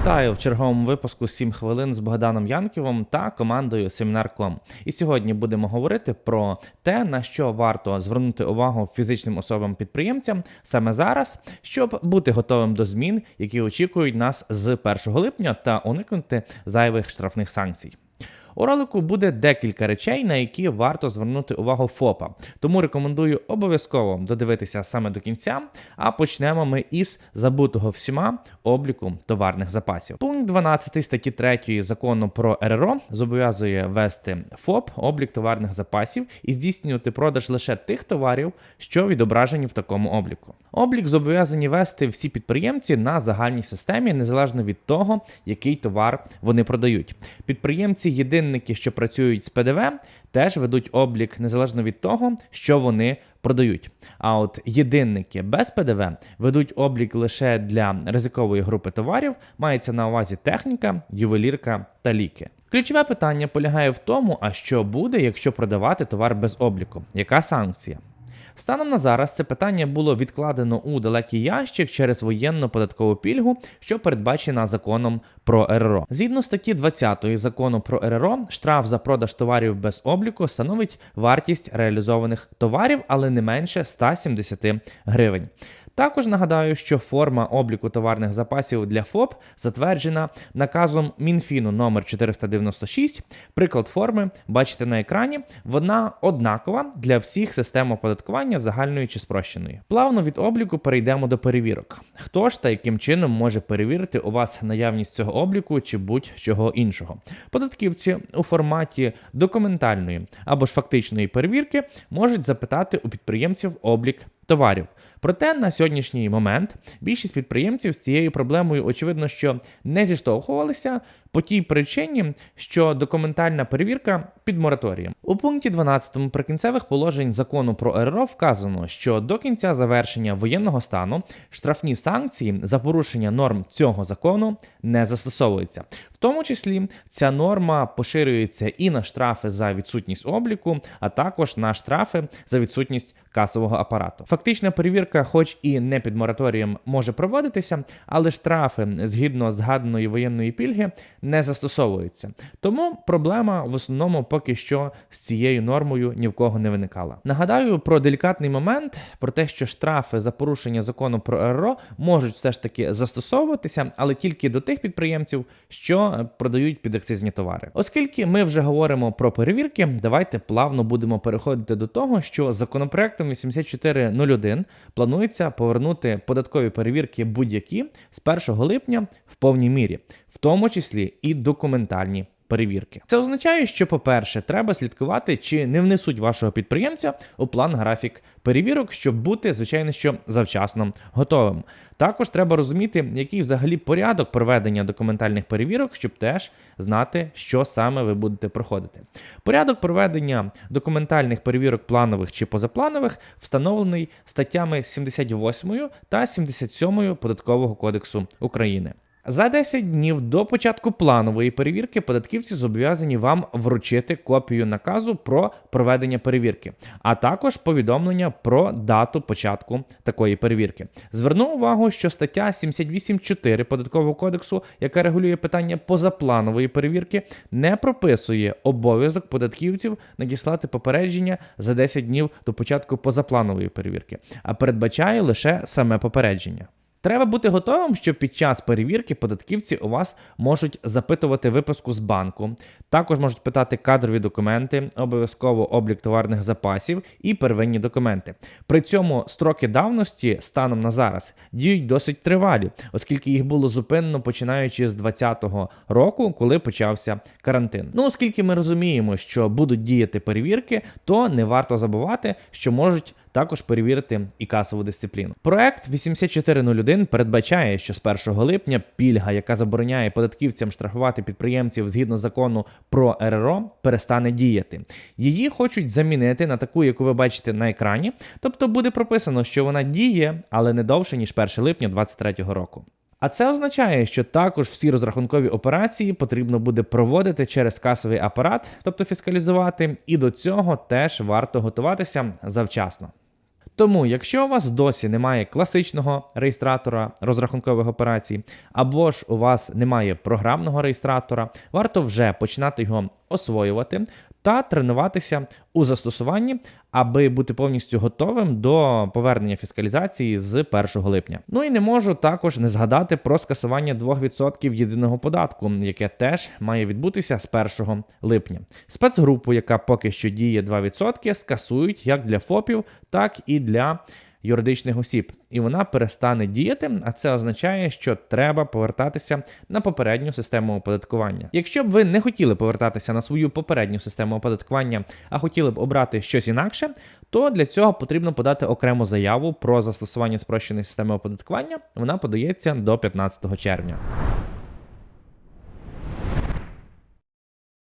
Вітаю в черговому випуску 7 хвилин з Богданом Янківом та командою Семінар.com. І сьогодні будемо говорити про те, на що варто звернути увагу фізичним особам-підприємцям саме зараз, щоб бути готовим до змін, які очікують нас з 1 липня, та уникнути зайвих штрафних санкцій. У ролику буде декілька речей, на які варто звернути увагу ФОПа. Тому рекомендую обов'язково додивитися саме до кінця. А почнемо ми із забутого всіма обліку товарних запасів. Пункт 12 статті 3 закону про РРО зобов'язує вести ФОП облік товарних запасів і здійснювати продаж лише тих товарів, що відображені в такому обліку. Облік зобов'язані вести всі підприємці на загальній системі, незалежно від того, який товар вони продають. Підприємці єдинники, що працюють з ПДВ, теж ведуть облік незалежно від того, що вони продають. А от єдинники без ПДВ ведуть облік лише для ризикової групи товарів, мається на увазі техніка, ювелірка та ліки. Ключове питання полягає в тому, а що буде, якщо продавати товар без обліку? Яка санкція? Станом на зараз це питання було відкладено у далекий ящик через воєнну податкову пільгу, що передбачена законом про РРО. Згідно статті 20 закону про РРО, штраф за продаж товарів без обліку становить вартість реалізованих товарів, але не менше 170 гривень. Також нагадаю, що форма обліку товарних запасів для ФОП затверджена наказом Мінфіну номер 496. Приклад форми бачите на екрані. Вона однакова для всіх систем оподаткування загальної чи спрощеної. Плавно від обліку перейдемо до перевірок. Хто ж та яким чином може перевірити у вас наявність цього обліку чи будь-чого іншого? Податківці у форматі документальної або ж фактичної перевірки можуть запитати у підприємців облік товарів. Проте на сьогоднішній момент більшість підприємців з цією проблемою, очевидно, що не зіштовхувалися по тій причині, що документальна перевірка під мораторієм. У пункті 12 прикінцевих положень закону про РРО вказано, що до кінця завершення воєнного стану штрафні санкції за порушення норм цього закону не застосовуються. В тому числі ця норма поширюється і на штрафи за відсутність обліку, а також на штрафи за відсутність касового апарату. Фактична перевірка, хоч і не під мораторієм, може проводитися, але штрафи згідно згаданої воєнної пільги не застосовуються. Тому проблема в основному поки що з цією нормою ні в кого не виникала. Нагадаю про делікатний момент, про те, що штрафи за порушення закону про РРО можуть все ж таки застосовуватися, але тільки до тих підприємців, що продають підакцизні товари. Оскільки ми вже говоримо про перевірки, давайте плавно будемо переходити до того, що законопроектом 8401 планується повернути податкові перевірки будь-які з 1 липня в повній мірі, в тому числі і документальні. Перевірки. Це означає, що, по-перше, треба слідкувати, чи не внесуть вашого підприємця у план графік перевірок, щоб бути, звичайно, що завчасно готовим. Також треба розуміти, який взагалі порядок проведення документальних перевірок, щоб теж знати, що саме ви будете проходити. Порядок проведення документальних перевірок планових чи позапланових встановлений статтями 78 та 77 Податкового кодексу України. За 10 днів до початку планової перевірки податківці зобов'язані вам вручити копію наказу про проведення перевірки, а також повідомлення про дату початку такої перевірки. Зверну увагу, що стаття 78.4 податкового кодексу, яка регулює питання позапланової перевірки, не прописує обов'язок податківців надіслати попередження за 10 днів до початку позапланової перевірки, а передбачає лише саме попередження. Треба бути готовим, що під час перевірки податківці у вас можуть запитувати виписку з банку, також можуть питати кадрові документи, обов'язково облік товарних запасів і первинні документи. При цьому строки давності станом на зараз діють досить тривалі, оскільки їх було зупинено починаючи з 2020 року, коли почався карантин. Ну, оскільки ми розуміємо, що будуть діяти перевірки, то не варто забувати, що можуть також перевірити і касову дисципліну. Проект 8401 передбачає, що з 1 липня пільга, яка забороняє податківцям штрафувати підприємців згідно закону про РРО, перестане діяти. Її хочуть замінити на таку, яку ви бачите на екрані. Тобто буде прописано, що вона діє, але не довше ніж 1 липня 2023 року. А це означає, що також всі розрахункові операції потрібно буде проводити через касовий апарат, тобто фіскалізувати, і до цього теж варто готуватися завчасно. Тому, якщо у вас досі немає класичного реєстратора розрахункових операцій, або ж у вас немає програмного реєстратора, варто вже починати його освоювати та тренуватися у застосуванні, аби бути повністю готовим до повернення фіскалізації з 1 липня. Ну і не можу також не згадати про скасування 2% єдиного податку, яке теж має відбутися з 1 липня. Спецгрупу, яка поки що діє 2%, скасують як для ФОПів, так і для юридичних осіб, і вона перестане діяти. А це означає, що треба повертатися на попередню систему оподаткування. Якщо б ви не хотіли повертатися на свою попередню систему оподаткування, а хотіли б обрати щось інакше, то для цього потрібно подати окрему заяву про застосування спрощеної системи оподаткування. Вона подається до 15 червня.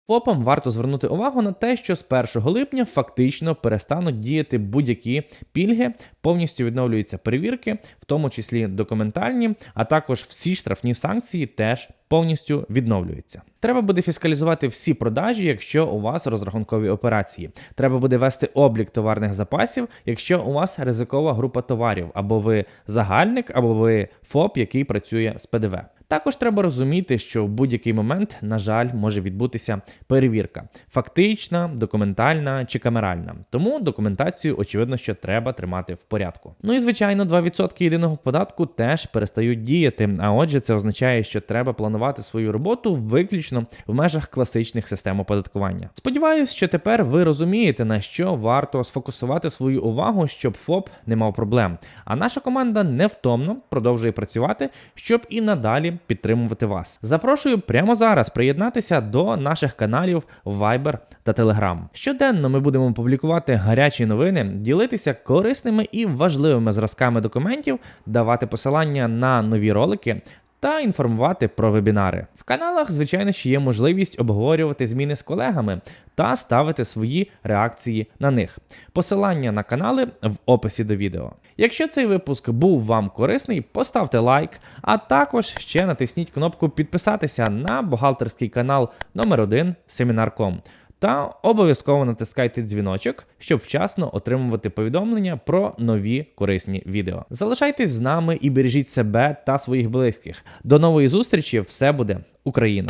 ФОПам варто звернути увагу на те, що з 1 липня фактично перестануть діяти будь-які пільги, повністю відновлюються перевірки, в тому числі документальні, а також всі штрафні санкції теж повністю відновлюються. Треба буде фіскалізувати всі продажі, якщо у вас розрахункові операції. Треба буде вести облік товарних запасів, якщо у вас ризикова група товарів, або ви загальник, або ви ФОП, який працює з ПДВ. Також треба розуміти, що в будь-який момент, на жаль, може відбутися перевірка фактична, документальна чи камеральна. Тому документацію, очевидно, що треба тримати в порядку. Ну і звичайно, 2% єдиного податку теж перестають діяти. А отже, це означає, що треба планувати свою роботу виключно в межах класичних систем оподаткування. Сподіваюсь, що тепер ви розумієте, на що варто сфокусувати свою увагу, щоб ФОП не мав проблем. А наша команда невтомно продовжує працювати, щоб і надалі підтримувати вас. Запрошую прямо зараз приєднатися до наших каналів Viber та Telegram. Щоденно ми будемо публікувати гарячі новини, ділитися корисними і важливими зразками документів, давати посилання на нові ролики. Та інформувати про вебінари. В каналах, звичайно, ще є можливість обговорювати зміни з колегами та ставити свої реакції на них. Посилання на канали в описі до відео. Якщо цей випуск був вам корисний, поставте лайк, а також ще натисніть кнопку підписатися на бухгалтерський канал номер 1 Семінар.ком. Та обов'язково натискайте дзвіночок, щоб вчасно отримувати повідомлення про нові корисні відео. Залишайтесь з нами і бережіть себе та своїх близьких. До нової зустрічі! Все буде Україна!